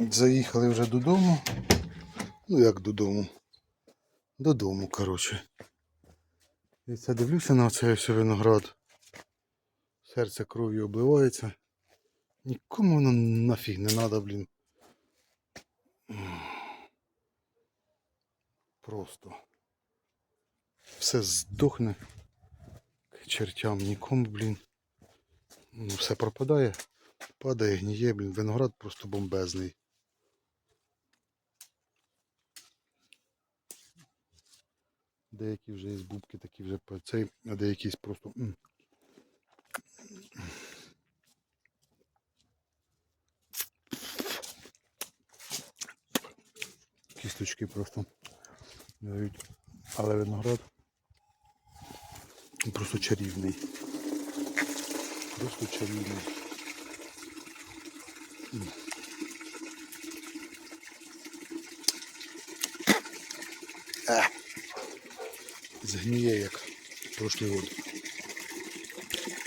Заїхали вже додому. Ну як додому? Додому, коротше. І це дивлюся на цей ось виноград. Серце кров'ю обливається. Нікому воно нафіг не треба, блін. Просто. Все здохне. К чертям нікому, блін. Ну, все пропадає. Падає, гніє, блін. Виноград просто бомбезний. Деякі вже є бубки такі вже цей, а деякі просто. Кісточки просто дають. Але виноград просто чарівний. Просто чарівний. М. Згніє як прошлий год.